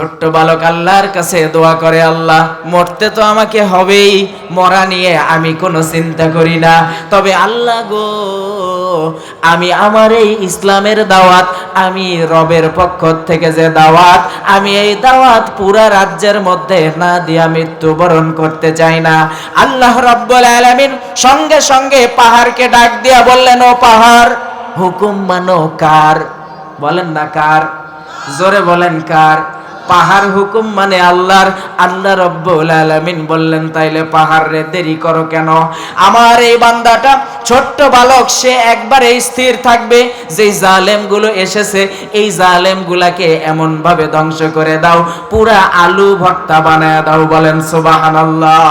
ছোট্ট বালক আল্লাহর কাছে দোয়া করে, আল্লাহ, মরতে তো আমাকে হবেই, মরা নিয়ে আমি কোনো চিন্তা করি না। তবে আল্লাহ গো, আমি আমার এই ইসলামের দাওয়াত, আমি রবের পক্ষ থেকে যে দাওয়াত, আমি এই দাওয়াত পুরা রাজ্যের মধ্যে না দিয়া মৃত্যুবরণ করতে চাই না। আল্লাহ রব্বুল আলামিন সঙ্গে সঙ্গে পাহাড়কে ডাক দিয়া বললেন, ও পাহাড়, হুকুম মানো কার? বলেন না কার? জোরে বলেন কার? পাহাড় হুকুম মানে আল্লাহর। আল্লাহ রব্বুল আলামিন বললেন, তাইলে পাহাড় রে দেরি করো কেন? আমার এই বান্দাটা ছোট্ট বালক, সে একবারে স্থির থাকবে। যে জালেমগুলো এসেছে, এই জালেম গুলাকে এমন ভাবে ধ্বংস করে দাও। পুরা আলু ভর্তা বানায় দাও, বলেন সুবহানাল্লাহ।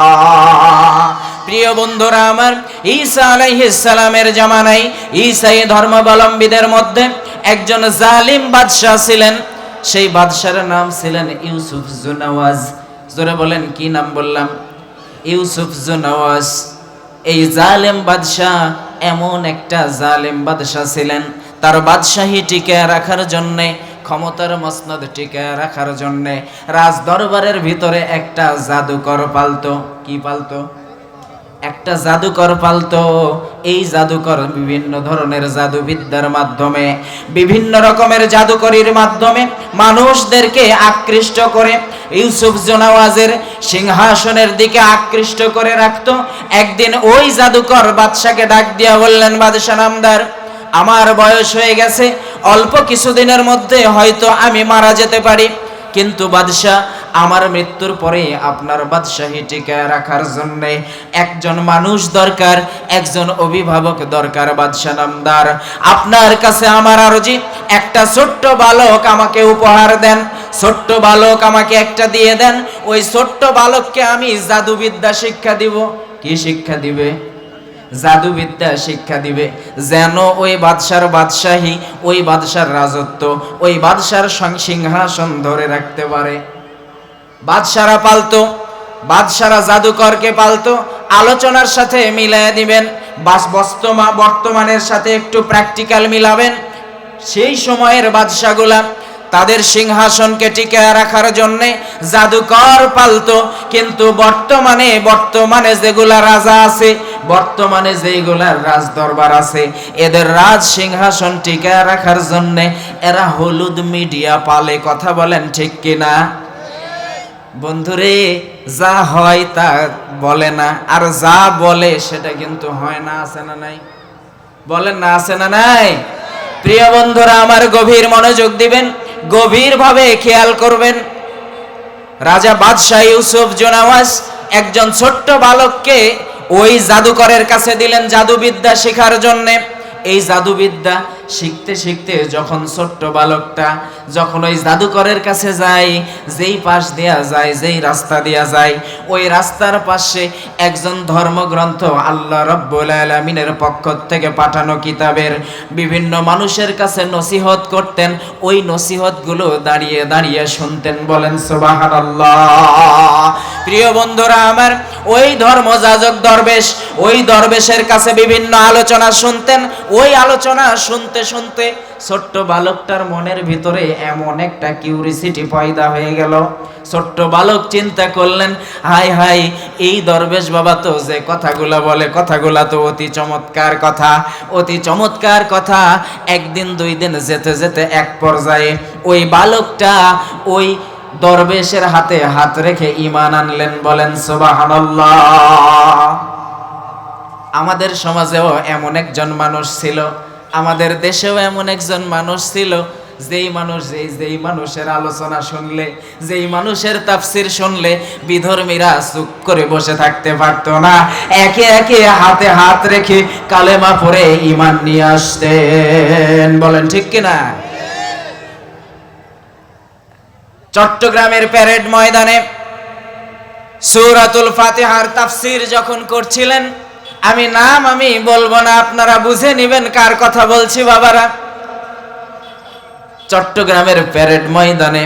প্রিয় বন্ধুরা আমার, ঈসা আলাইহিস সালামের জামানায় ঈসা এই ধর্মাবলম্বীদের মধ্যে একজন জালিম বাদশাহ ছিলেন। সেই বাদশার নাম ছিলেন ইউসুফ জুনাওয়াজ। জোরে বলেন, কি নাম বললাম? ইউসুফ জুনাওয়াজ। এই জালেম বাদশাহ এমন একটা জালেম বাদশাহ ছিলেন। তার বাদশাহী টিকে রাখার জন্যে, ক্ষমতার মসনদ টিকে রাখার জন্যে রাজ দরবারের ভিতরে একটা জাদুকর পালতো। কি পালতো? একটা জাদুকর পালতো। এই জাদুকর বিভিন্ন ধরনের জাদুবিদ্যার মাধ্যমে, বিভিন্ন রকমের জাদুকরির মাধ্যমে মানুষদেরকে আকৃষ্ট করে, ইউসুফ জোনাওয়াজের সিংহাসনের দিকে আকৃষ্ট করে রাখতো। একদিন ওই জাদুকর বাদশাকে ডাক দিয়া বললেন, বাদশাহ নামদার, আমার বয়স হয়ে গেছে, অল্প কিছুদিনের মধ্যে হয়তো আমি মারা যেতে পারি। কিন্তু বাদশাহ আমার মৃত্যুর পরে আপনার বাদশাহী টিকায় রাখার জন্য একজন মানুষ দরকার, একজন অভিভাবক দরকার বাদশাহ নামদার। আপনার কাছে আমার আরজি, একটা ছোট্ট বালক আমাকে উপহার দেন, ছোট্ট বালক আমাকে একটা দিয়ে দেন, ওই ছোট্ট বালককে আমি জাদুবিদ্যা শিক্ষা দিব। কি শিক্ষা দিবে? জাদুবিদ্যা শিক্ষা দিবে। যেন ওই বাদশার বাদশাহী, ওই বাদশার রাজত্ব, ওই বাদশার সিংহাসন ধরে রাখতে পারে। বাদশারা পালতো, বাদশারা জাদুকরকে পালতো। আলোচনার সাথে মিলাই দিবেন, বাস বস্তমা বর্তমানের সাথে একটু প্র্যাকটিক্যাল মিলাবেন। সেই সময়ের বাদশাগুলা তাদের সিংহাসনকে টিকে রাখার জন্য জাদুকর পালতো। কিন্তু বর্তমানে বর্তমানে যেগুলা রাজা আছে, বর্তমানে যেগুলার রাজ দরবার আছে, এদের রাজ সিংহাসন টিকে রাখার জন্য এরা হলুদ মিডিয়া পালে কথা বলেন ঠিক কিনা? বন্ধুরে, যা হয় তা বলে না, আর যা বলে সেটা কিন্তু হয় না, আছে না নাই? বলেন না, আছে না নাই? প্রিয় বন্ধুরা, আমার গভীর মনোযোগ দিবেন, গভীরভাবে খেয়াল করবেন। রাজা বাদশাহ ইউসুফ জোনাওয়াজ একজন ছোট্ট বালককে ওই জাদুকরের কাছে দিলেন জাদুবিদ্যা শেখার জন্যে। এই জাদুবিদ্যা শিখতে শিখতে যখন ছোট্ট বালকটা যখন ওই জাদুকরের কাছে যায়, যেই পাশ দেয়া যায়, যেই রাস্তা দেয়া যায়, ওই রাস্তার পাশে একজন ধর্মগ্রন্থ আল্লাহ রব্বুল আলমিনের পক্ষ থেকে পাঠানো কিতাবের বিভিন্ন মানুষের কাছে নসিহত করতেন। ওই নসিহতগুলো দাঁড়িয়ে দাঁড়িয়ে শুনতেন, বলেন, সুবহানাল্লাহ। প্রিয় বন্ধুরা আমার, ওই ধর্মযাজক দরবেশ, ওই দরবেশের কাছে বিভিন্ন আলোচনা শুনতেন। ওই আলোচনা শুনতে শুনতে শুনতে ছোট্ট বালকটার মনের ভিতরে এমন একটা কিউরিসিটি পয়দা হয়ে গেল। ছোট্ট বালক চিন্তা করলেন হাই হাই এই দরবেশ বাবা তো যে কথাগুলা বলে, কথাগুলা তো অতি চমৎকার কথা, অতি চমৎকার কথা। একদিন দুই দিন যেতে যেতে এক পর্যায়ে ওই বালকটা ওই দরবেশের হাতে হাত রেখে ইমান আনলেন, বলেন, সুবহানাল্লাহ। আমাদের সমাজেও এমন একজন মানুষ ছিল আমাদের দেশেও এমন একজন মানুষ ছিল, যেই মানুষ, যেই যেই মানুষের আলোচনা শুনলে, যেই মানুষের তাফসির শুনলে বিধর্মীরা চুপ করে বসে থাকতে পারতো না। একে একে হাতে হাত রেখে কালেমা পরে ইমান নিয়ে আসতেন। বলেন ঠিক কিনা? চট্টগ্রামের প্যারেড ময়দানে সূরাতুল ফাতিহার তাফসির যখন করছিলেন আমি নাম আমি বলব না, আপনারা বুঝে নেবেন কার কথা বলছি বাবারা। চট্টগ্রামের প্যারেড ময়দানে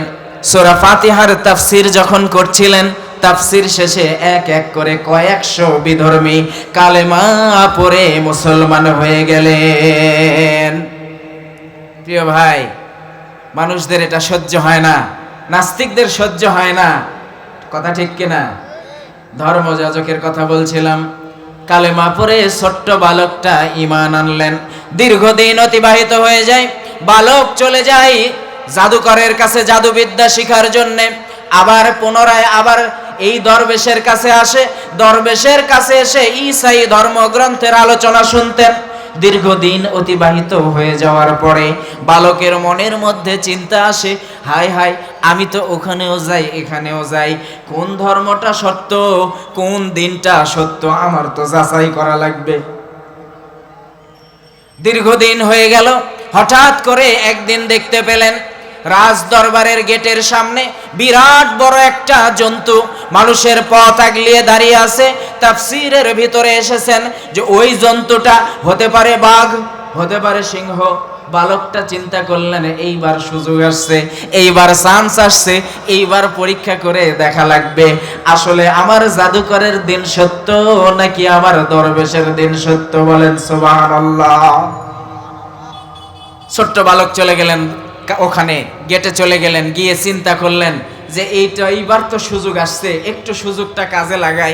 সোরা ফাতিহার তাফসির যখন করছিলেন, তাফসির শেষে এক এক করে কয়েকশো বিধর্মী কালেমা পরে মুসলমান হয়ে গেলেন। প্রিয় ভাই, মানুষদের এটা সহ্য হয় না, নাস্তিকদের সহ্য হয় না। কথা ঠিক কিনা? ধর্মযাজকের কথা বলছিলাম কালেমা পরে ছোট্ট বালকটা ইমান আনলেন। দীর্ঘদিন অতিবাহিত হয়ে যায়, বালক চলে যায় জাদুকরের কাছে জাদুবিদ্যা শিখার জন্যে। আবার পুনরায় আবার এই দরবেশের কাছে আসে, দরবেশের কাছে এসে ইসাই ধর্মগ্রন্থের আলোচনা শুনতেন। দীর্ঘদিন অতিবাহিত হয়ে যাওয়ার পরে বালকের মনের মধ্যে চিন্তা আসে, হায় হায়, আমি তো ওখানেও যাই, এখানেও যাই, কোন ধর্মটা সত্য, কোন দিনটা সত্য, আমার তো যাচাই করা লাগবে। দীর্ঘদিন হয়ে গেল, হঠাৎ করে একদিন দেখতে পেলেন রাজ দরবারের গেটের সামনে বিরাট বড় একটা জন্তু মানুষের পথ আগলিয়ে দাঁড়িয়ে আছে। তাফসিরের ভিতরে এসেছেন যে ওই জন্তুটা হতে পারে বাঘ, হতে পারে সিংহ। বালকটা চিন্তা করলেন, এইবার সুযোগ আসছে, এইবার চান্স আসছে, এইবার পরীক্ষা করে দেখা লাগবে। আসলে আমার জাদুকরের দিন সত্য নাকি আমার দরবেশের দিন সত্য বলেন সুবহানাল্লাহ। ছোট্ট বালক চলে গেলেন। ওখানে গেটে চলে গেলেন, গিয়ে চিন্তা করলেন যে এইটা এইবার তো সুযোগ আসছে, একটু সুযোগটা কাজে লাগাই।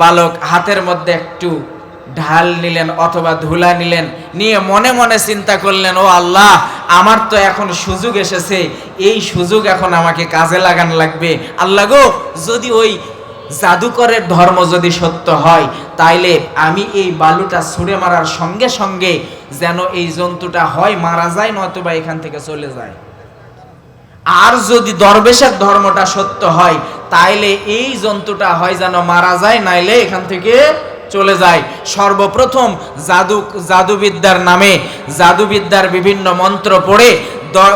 বালক হাতের মধ্যে একটু ঢাল নিলেন অথবা ধুলা নিলেন, নিয়ে মনে মনে চিন্তা করলেন, ও আল্লাহ, আমার তো এখন সুযোগ এসেছে, এই সুযোগ এখন আমাকে কাজে লাগান লাগবে। আল্লাহ গো, যদি ওই জাদুকরের ধর্ম যদি সত্য হয়, তাইলে আমি এই বালুটা ছুঁড়ে মারার সঙ্গে সঙ্গে যেন এই জন্তুটা হয়, মারা যায়, নয়তোবা এখান থেকে চলে যায়। আর যদি দরবেশের ধর্মটা সত্য হয়, তাইলে এই জন্তুটা হয় যেন মারা যায়, নাইলে এখান থেকে চলে যায়। সর্বপ্রথম জাদু, জাদুবিদ্যার নামে, জাদুবিদ্যার বিভিন্ন মন্ত্র পড়ে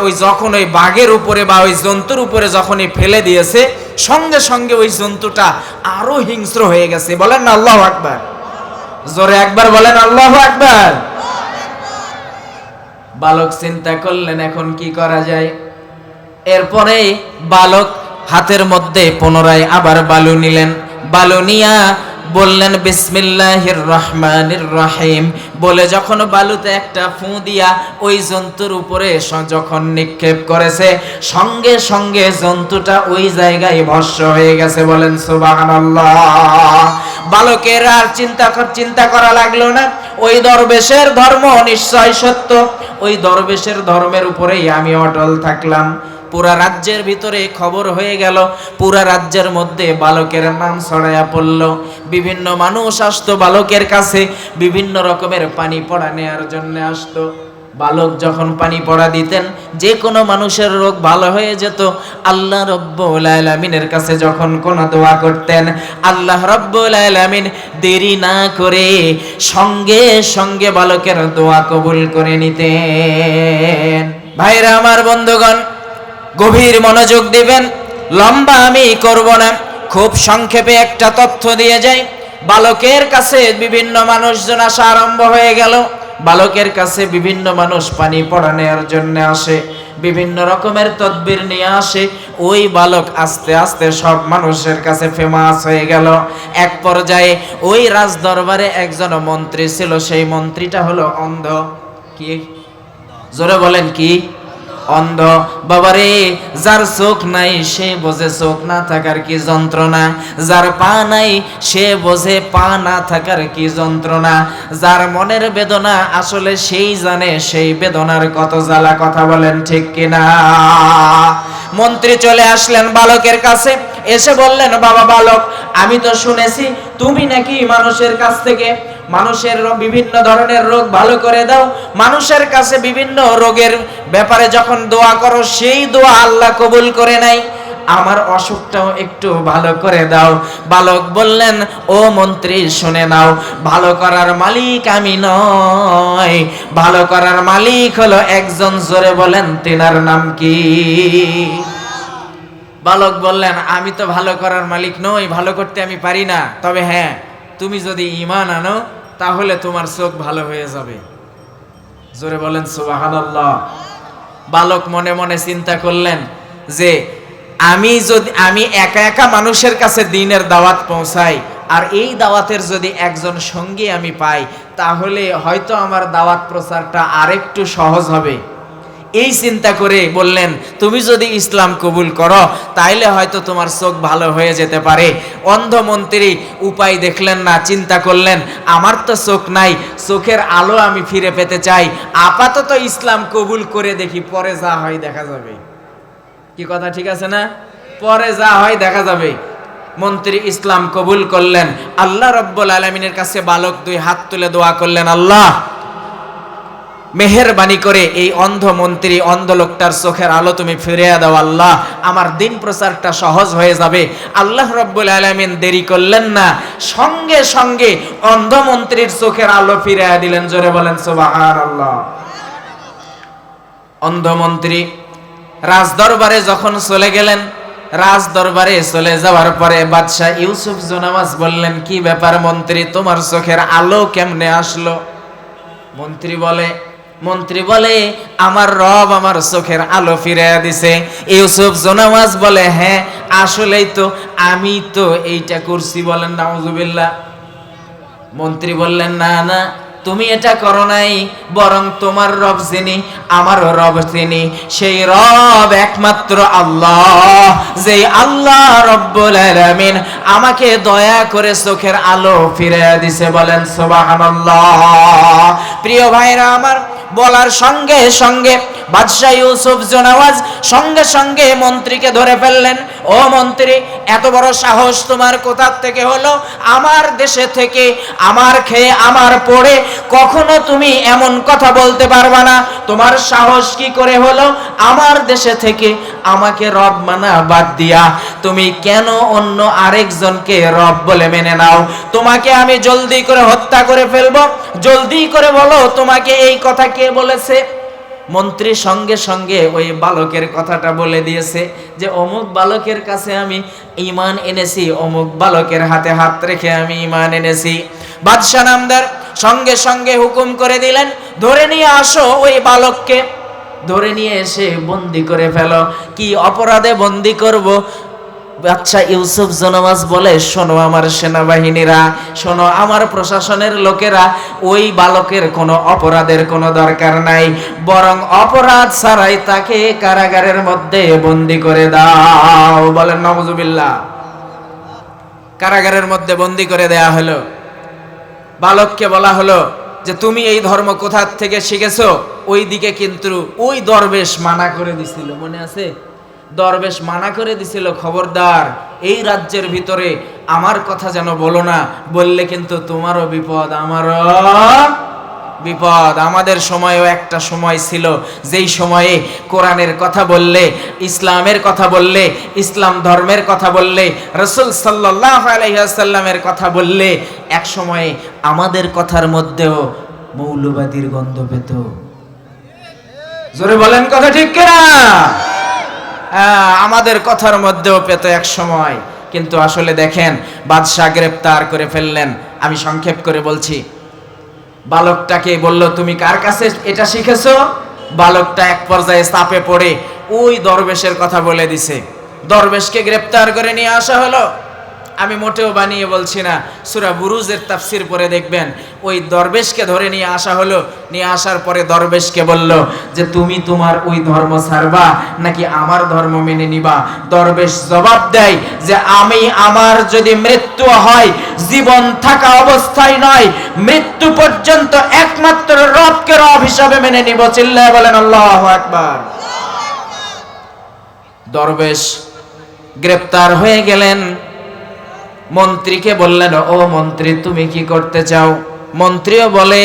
ওই যখন ওই বাঘের উপরে বা ওই জন্তুর উপরে যখনই ফেলে দিয়েছে সঙ্গে সঙ্গে ওই জন্তুটা আরও হিংস্র হয়ে গেছে। বলেন না, আল্লাহ আকবার। জোরে একবার বলেন, আল্লাহ আকবার। বালক চিন্তা করলেন, এখন কি করা যায়? এরপরে বালক হাতের মধ্যে পুনরায় আবার বালু নিলেন। বালু নিয়া বললেন, বিসমিল্লাহির রহমানির রহিম। বলে যখন বালুতে একটা ফু দিয়া ওই জন্তুর উপরে যখন নিক্ষেপ করেছে, সঙ্গে সঙ্গে জন্তুটা ওই জায়গায় ভস্য হয়ে গেছে। বলেন, সুবহানাল্লাহ। বালকের আর চিন্তা চিন্তা করা লাগল না। ওই দরবেশের ধর্ম নিশ্চয় সত্য। ওই দরবেশের ধর্মের উপরেই আমি অটল থাকলাম। পুরা রাজ্যের ভিতরে খবর হয়ে গেল, পুরা রাজ্যের মধ্যে বালকের নাম ছড়াইয়া পড়ল। বিভিন্ন মানুষ আসতো বালকের কাছে, বিভিন্ন রকমের পানি পড়া নেয়ার জন্য আসতো। বালক যখন পানি পড়া দিতেন, যে কোনো মানুষের রোগ ভালো হয়ে যেত। আল্লাহ রব্বুল আলামিনের কাছে যখন কোনো দোয়া করতেন, আল্লাহ রব্বুল আলামিন দেরি না করে সঙ্গে সঙ্গে বালকের দোয়া কবুল করে নিতেন। ভাইরা, আমার বন্ধুগণ গভীর মনোযোগ দিবেন, লম্বা আমি করব না। খুব সংক্ষেপে একটা তথ্য দিয়ে যাই। বালকের কাছে বিভিন্ন মানুষজন আসা আরম্ভ হয়ে গেল। বালকের কাছে বিভিন্ন মানুষ পানি পড়া নেওয়ার জন্য আসে, বিভিন্ন রকমের তদবির নিয়ে আসে। ওই বালক আস্তে আস্তে সব মানুষের কাছে ফেমাস হয়ে গেল। এক পর্যায়ে ওই রাজ দরবারে একজন মন্ত্রী ছিল, সেই মন্ত্রীটা হলো অন্ধ। কি? জোরে বলেন কি? অন্ধ। বাবারে, যার চোখ নাই, সে বোঝে চোখ না থাকার কি যন্ত্রণা? যার পা নাই, সে বোঝে পা না থাকার কি যন্ত্রণা? যার মনের বেদনা আসলে সেই জানে, সেই বেদনার কত জ্বালা, কথা বলেন ঠিক কিনা? মন্ত্রী চলে আসলেন বালকের কাছে, এসে বললেন, বাবা বালক, আমি তো শুনেছি, তুমি নাকি মানুষের কাছ থেকে মানুষের বিভিন্ন ধরনের রোগ ভালো করে দাও। মানুষের কাছে বিভিন্ন রোগের ব্যাপারে যখন দোয়া করো, সেই দোয়া আল্লাহ কবুল করে নাই আমার অসুখটাও একটু ভালো করে দাও। বালক বললেন, ও মন্ত্রী, শুনে নাও। ভালো করার মালিক আমি নয় ভালো করার মালিক হলো একজন জোরে বলেন, তেনার নাম কি? বালক বললেন, আমি তো ভালো করার মালিক নই, ভালো করতে আমি পারি না। তবে হ্যাঁ তুমি যদি ইমান আনো, তাহলে তোমার চোখ ভালো হয়ে যাবে। জোরে বলেন, সুবহানাল্লাহ। বালক মনে মনে চিন্তা করলেন যে, আমি যদি আমি একা একা মানুষের কাছে দিনের দাওয়াত পৌঁছাই, আর এই দাওয়াতের যদি একজন সঙ্গী আমি পাই, তাহলে হয়তো আমার দাওয়াত প্রচারটা আরেকটু সহজ হবে। এই চিন্তা করে বললেন, তুমি যদি ইসলাম কবুল করো, তাইলে হয়তো তোমার চোখ ভালো হয়ে যেতে পারে। অন্ধ মন্ত্রী উপায় দেখলেন না, চিন্তা করলেন, আমার তো চোখ নাই, চোখের আলো আমি ফিরে পেতে চাই। আপাতত ইসলাম কবুল করে দেখি, পরে যা হয় দেখা যাবে। কি কথা, ঠিক আছে না? পরে যা হয় দেখা যাবে। মন্ত্রী ইসলাম কবুল করলেন। আল্লাহ রব্বুল আলমিনের কাছে বালক দুই হাত তুলে দোয়া করলেন, আল্লাহ মেহেরবানি করে এই অন্ধ মন্ত্রী, অন্ধ লোকটার চোখের আলো তুমি ফিরিয়ে দাও, আল্লাহ। আমার দিন প্রচারটা সহজ হয়ে যাবে। আল্লাহ রব্বুল আলমিন দেরি করলেন না। সঙ্গে সঙ্গে অন্ধ মন্ত্রীর চোখের আলো ফিরিয়ে দিলেন, জোরে বলেন সোবাহার আল্লাহ অন্ধ মন্ত্রী, রাজদরবারে যখন চলে গেলেন রাজ দরবারে চলে যাওয়ার পরে বাদশাহ ইউসুফ জোনামাজ বললেন, কি ব্যাপার মন্ত্রী, তোমার চোখের আলো কেমনে আসলো? মন্ত্রী বলে মন্ত্রী বলে, আমার রব আমার চোখের আলো ফিরে দিছে। ইউসুফ জোনামাজ বলে হ্যাঁ আসলেই তো আমি তো এইটা করছি। বলেন, নাউজুবিল্লাহ। মন্ত্রী বললেন, না না, তুমি এটা করো নাই, বরং তোমার রব যিনি আমারও রব তিনি, সেই রব একমাত্র আল্লাহ যে আল্লাহ রব্বুল আলামিন আমাকে দয়া করে চোখের আলো ফিরে দিছে। বলেন, সুবহানাল্লাহ। প্রিয় ভাইরা আমার বলার সঙ্গে সঙ্গে বাদশাহ ইউসুফ জোনাওয়াজ সঙ্গে সঙ্গে মন্ত্রীকে ধরে ফেললেন। ও মন্ত্রী, এত বড় সাহস তোমার কোথার থেকে হলো? আমার দেশে থেকে, আমার খেয়ে, আমার পড়ে কখনো তুমি এমন কথা বলতে পারবা না। তোমার সাহস কি করে হলো? আমার দেশে থেকে আমাকে রব মানা বাদ দিয়া। তুমি কেন অন্য আরেকজনকে রব বলে মেনে নাও? তোমাকে আমি জলদি করে হত্যা করে ফেলব। জলদি করে বলো, তোমাকে এই কথা কে বলেছে? মন্ত্রী সঙ্গে সঙ্গে ওই বালকের কথাটা বলে দিয়েছে যে, অমুক বালকের কাছে আমি ইমান এনেছি, অমুক বালকের হাতে হাত রেখে আমি ইমান এনেছি। বাদশাহ নামদার সঙ্গে সঙ্গে হুকুম করে দিলেন, ধরে নিয়ে আসো ওই বালককে। ধরে নিয়ে এসে বন্দি করে ফেলো। কি অপরাধে বন্দি করব? আচ্ছা ইউসুফ জনমাজ বলে, শোনো আমার সেনাবাহিনীরা, শোনো আমার প্রশাসনের লোকেরা, ওই বালকের কোনো অপরাধের কোনো দরকার নাই। বরং অপরাধ ছাড়াই তাকে কারাগারের মধ্যে বন্দি করে দাও। বলেন নবজুবিল্লাহ কারাগারের মধ্যে বন্দি করে দেয়া হলো। বালককে বলা হলো যে, তুমি এই ধর্ম কোথা থেকে শিখেছো? ওই দিকে কিন্তু ওই দরবেশ মানা করে দিছিল। মনে আছে? দরবেশ মানা করে দিছিল, খবরদার, এই রাজ্যের ভিতরে আমার কথা যেন বলো না, বললে কিন্তু তোমারও বিপদ, আমারও বিপদ। আমাদের সময়ও একটা সময় ছিল, যেই সময়ে কোরআনের কথা বললে, ইসলামের কথা বললে, ইসলাম ধর্মের কথা বললে, রসুল সাল্লাহ আলহিহাসাল্লামের কথা বললে, এক সময়ে আমাদের কথার মধ্যেও মৌলবাদীর গন্ধ পেত। জোরে বলেন কথা ঠিক কিনা? আমাদের কথার মধ্যেও পেত এক সময়। কিন্তু আসলে দেখেন, বাদশাহ গ্রেপ্তার করে ফেললেন। আমি সংক্ষেপ করে বলছি, বালকটাকে বলল, তুমি কার কাছে এটা শিখেছো? বালকটা এক পর্যায়ে চাপে পড়ে ওই দরবেশের কথা বলে দিছে। দরবেশকে গ্রেপ্তার করে নিয়ে আসা হলো। আমি মোটেও বানিয়ে বলছি না। সুরা বুরুজের তাফসির পরে দেখবেন, ওই দরবেশকে ধরে নিয়ে আসা হলো, নিয়ে আসার পরে দরবেশকে বলল যে, তুমি তোমার ওই ধর্ম ছাড়বা, নাকি আমার ধর্ম মেনে নিবা? দরবেশ জবাব দেয় যে, আমি আমার যদি মৃত্যু হয়, জীবন থাকা অবস্থায় নয়, মৃত্যু পর্যন্ত একমাত্র রবকে রব হিসাবে মেনে নিব। চিল্লায় বলেন, আল্লাহ একবার দরবেশ গ্রেপ্তার হয়ে গেলেন। মন্ত্রীকে বললেন, ও মন্ত্রী, তুমি কি করতে চাও? মন্ত্রীও বলে,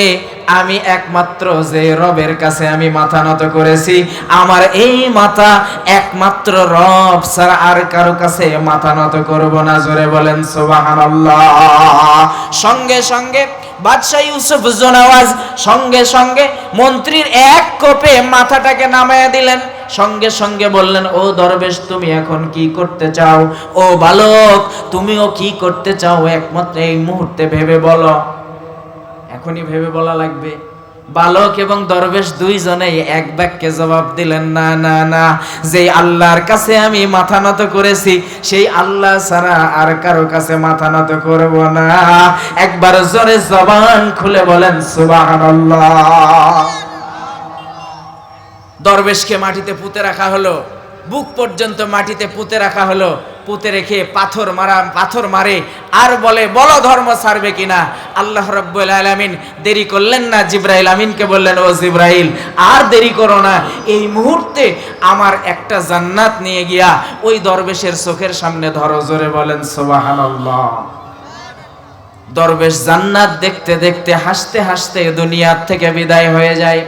আমি একমাত্র যে রবের কাছে আমি মাথা নত করেছি। আমার এই মাথা একমাত্র রব ছাড়া আর কারও কাছে মাথা নত করব না। জোরে বলেন সোবাহ সঙ্গে সঙ্গে বাদশাহ ইউসুফ জোনাওয়াজ সঙ্গে সঙ্গে মন্ত্রীর এক কোপে মাথাটাকে নামায়া দিলেন। সঙ্গে সঙ্গে বললেন, ও দরবেশ, তুমি এখন কি করতে চাও? ও বালক, তুমিও কি করতে চাও? একমাত্র এই মুহূর্তে ভেবে বলো। এখনই ভেবে বলা লাগবে। বালক এবং দরবেশ দুইজনেই এক বাক্যে জবাব দিলেন, না না না যে আল্লাহর কাছে আমি মাথা নত করেছি, সেই আল্লাহ ছাড়া আর কারও কাছে মাথা নত করব না। একবার জোরে জবান খুলে বলেন, সুবহানাল্লাহ। দরবেশকে মাটিতে পুঁতে রাখা হলো। বুক পর্যন্ত মাটিতে পুঁতে রাখা হলো। পুঁতে রেখে পাথর মারা, পাথর মারে। আর বলে, বলো ধর্ম ছাড়বে কিনা? আল্লাহ রব্বুল আলামিন, দেরি করলেন না জিব্রাইল আমিনকে বললেন, ও জিব্রাইল, আর দেরি করো না। এই মুহূর্তে আমার একটা জান্নাত নিয়ে গিয়া ওই দরবেশের চোখের সামনে ধরো। জোরে বলেন, সুবহানাল্লাহ। দরবেশ জান্নাত দেখতে দেখতে হাসতে হাসতে দুনিয়ার থেকে বিদায় হয়ে যায়।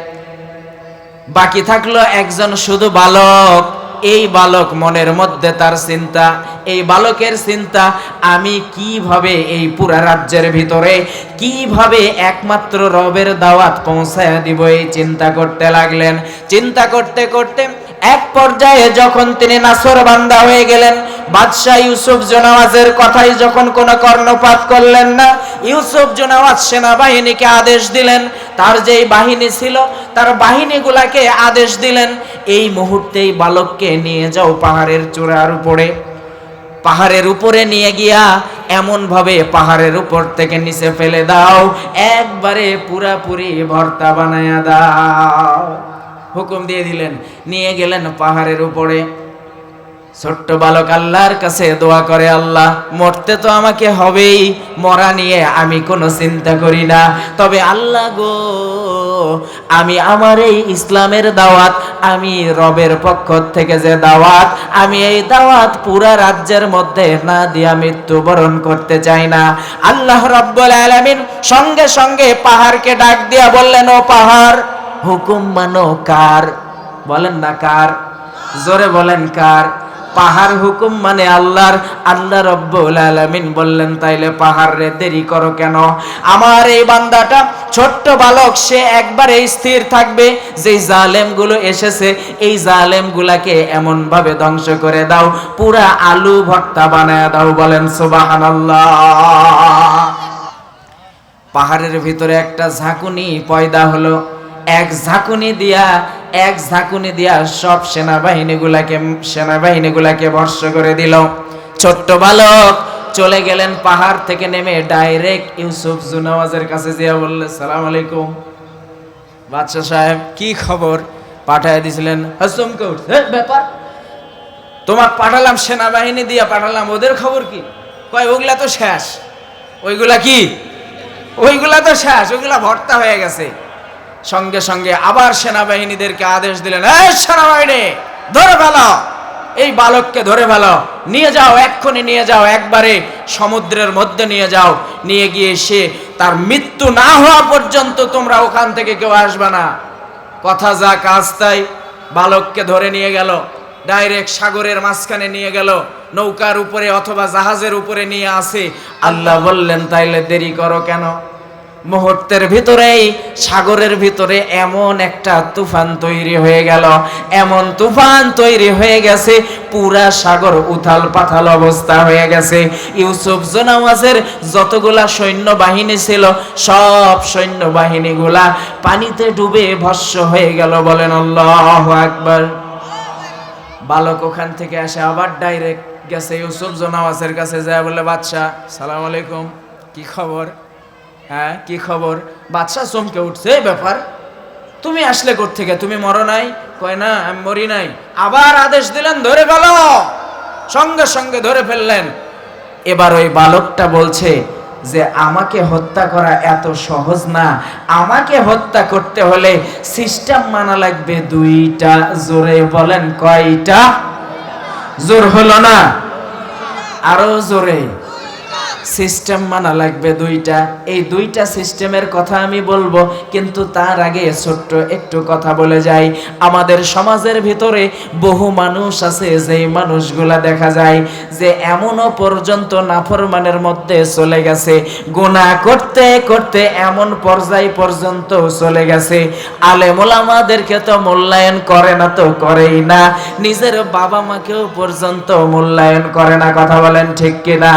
বাকি থাকল একজন শুধু বালক। এই বালক মনের মধ্যে তার চিন্তা, এই বালকের চিন্তা, আমি কীভাবে এই পুরা রাজ্যের ভিতরে কীভাবে একমাত্র রবের দাওয়াত পৌঁছায় দিব? এই চিন্তা করতে লাগলেন। চিন্তা করতে করতে এক পর্যায়ে যখন তিনি নাসর বান্দা হয়ে গেলেন, বাদশাহ ইউসুফ জোনাওয়াজের কথাই যখন কোনো কর্ণপাত করলেন না, ইউসুফ জোনাওয়াজ সেনাবাহিনীকে আদেশ দিলেন। তার যেই বাহিনী ছিল, তার বাহিনীগুলাকে আদেশ দিলেন, এই মুহূর্তেই বালককে নিয়ে যাও পাহাড়ের চূড়ার উপরে। পাহাড়ের উপরে নিয়ে গিয়া এমন ভাবে পাহাড়ের উপর থেকে নিচে ফেলে দাও। একবারে পুরাপুরি ভর্তা বানায়া দাও। হুকুম দিয়ে দিলেন, নিয়ে গেলেন পাহাড়ের উপরে। ছোট্ট বালক আল্লাহর কাছে দোয়া করে, আল্লাহ, মরতে তো আমাকে হবেই, মরা নিয়ে আমি কোনো চিন্তা করি না। তবে আল্লাহ গো, আমি আমার এই ইসলামের দাওয়াত, আমি রবের পক্ষ থেকে যে দাওয়াত, আমি এই দাওয়াত পুরা রাজ্যের মধ্যে না দিয়া মৃত্যুবরণ করতে চাই না। আল্লাহ রব্বুল আলামিন সঙ্গে সঙ্গে পাহাড়কে ডাক দিয়া বললেন, ও পাহাড় হুকুম মানো কার? বলেন না কার? জোরে বলেন কার? পাহাড় হুকুম মানে আল্লাহর। আল্লাহ রব্বুল আলামিন বললেন, তাইলে পাহাড় রে দেরি করো কেন? আমার এই বান্দাটা ছোট্ট বালক, সে একবারে স্থির থাকবে। যে জালেমগুলো এসেছে, এই জালেম গুলাকে এমন ভাবে ধ্বংস করে দাও। পুরা আলু ভর্তা বানায় দাও, বলেন সুবহানাল্লাহ। পাহাড়ের ভিতরে একটা ঝাঁকুনি পয়দা হলো। এক ঝাঁকুনি দিয়া, এক ঝাঁকুনি দিয়া সব সেনাবাহিনীগুলাকে সেনাবাহিনীগুলাকে বর্ষ করে দিল। ছোট্ট বালক চলে গেলেন পাহাড় থেকে নেমে ডাইরেক্ট ইউসুফ জুনাওয়াজের কাছে জিয়া বললে সালাম আলাইকুম। বাদশাহ সাহেব, কি খবর? পাঠায় দিছিলেন হাসুম কৌর। ব্যাপার? তোমার পাঠালাম সেনাবাহিনী দিয়া, পাঠালাম। ওদের খবর কি? কয়, ওগুলা তো শেষ। ওইগুলা কি? ওইগুলা তো শেষ, ওইগুলা ভর্তা হয়ে গেছে। সঙ্গে সঙ্গে আবার সেনাবাহিনীদেরকে আদেশ দিলেন সেনাবাহিনী, ধরে ফেলো। এই বালককে ধরে ফেলো। নিয়ে যাও, এক্ষুনি নিয়ে যাও, একবারে সমুদ্রের মধ্যে নিয়ে যাও। নিয়ে গিয়ে সে তার মৃত্যু না হওয়া পর্যন্ত তোমরা ওখান থেকে কেউ আসবে না। কথা যা, কাজ তাই। বালককে ধরে নিয়ে গেল। ডাইরেক্ট সাগরের মাঝখানে নিয়ে গেল। নৌকার উপরে অথবা জাহাজের উপরে নিয়ে আসে। আল্লাহ বললেন, তাইলে দেরি করো কেন? মুহূর্তের ভিতরেই, সাগরের ভিতরে এমন একটা তুফান তৈরি হয়ে গেল। এমন তুফান তৈরি হয়ে গেছে, পুরা সাগর উথাল পাথাল অবস্থা হয়ে গেছে। ইউসুফ জোনাওয়াজের যতগুলা সৈন্য বাহিনী ছিল, সব সৈন্য বাহিনীগুলা পানিতে ডুবে ভস্য হয়ে গেল বলেন আল্লাহ আকবার। বালক ওখান থেকে আসে আবার ডাইরেক্ট গেছে, ইউসুফ জোনাওয়াজের কাছে যায় বলে, বাদশাহ, সালাম আলাইকুম, কি খবর? হ্যাঁ কি খবর? বাদশাহ চমকে উঠছে "এই ব্যাপার। তুমি আসলে থেকে তুমি মরো নাই? কয়, না, আমি মরি নাই। আবার আদেশ দিলেন, ধরে ফেলো। সঙ্গে সঙ্গে ধরে ফেললেন। এবার ওই বালকটা বলছে যে, আমাকে হত্যা করা এত সহজ না। আমাকে হত্যা করতে হলে সিস্টেম মানা লাগবে দুইটা জোরে। বলেন, কয়টা? জোর হলো না? আরও জোরে। সিস্টেম মানা লাগবে দুইটা। এই দুইটা সিস্টেমের কথা আমি বলব, কিন্তু তার আগে ছোট্ট একটু কথা বলে যাই। আমাদের সমাজের ভিতরে বহু মানুষ আছে, যেই মানুষগুলা দেখা যায় যে এমনও পর্যন্ত নাফরমানের মধ্যে চলে গেছে। গুনাহ করতে করতে এমন পর্যায় পর্যন্ত চলে গেছে। আলেমুলামাদেরকে তো মূল্যায়ন করে না তো করেই না। নিজের বাবা মাকেও পর্যন্ত মূল্যায়ন করে না, কথা বলেন ঠিক কিনা?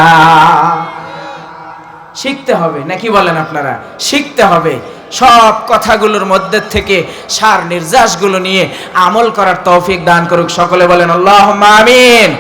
শিখতে হবে। নাকি বলেন আপনারা? শিখতে হবে। সব কথাগুলোর মধ্যে থেকে সার নির্যাসগুলো নিয়ে আমল করার তৌফিক দান করুক। সকলে বলেন আল্লাহ আমিন।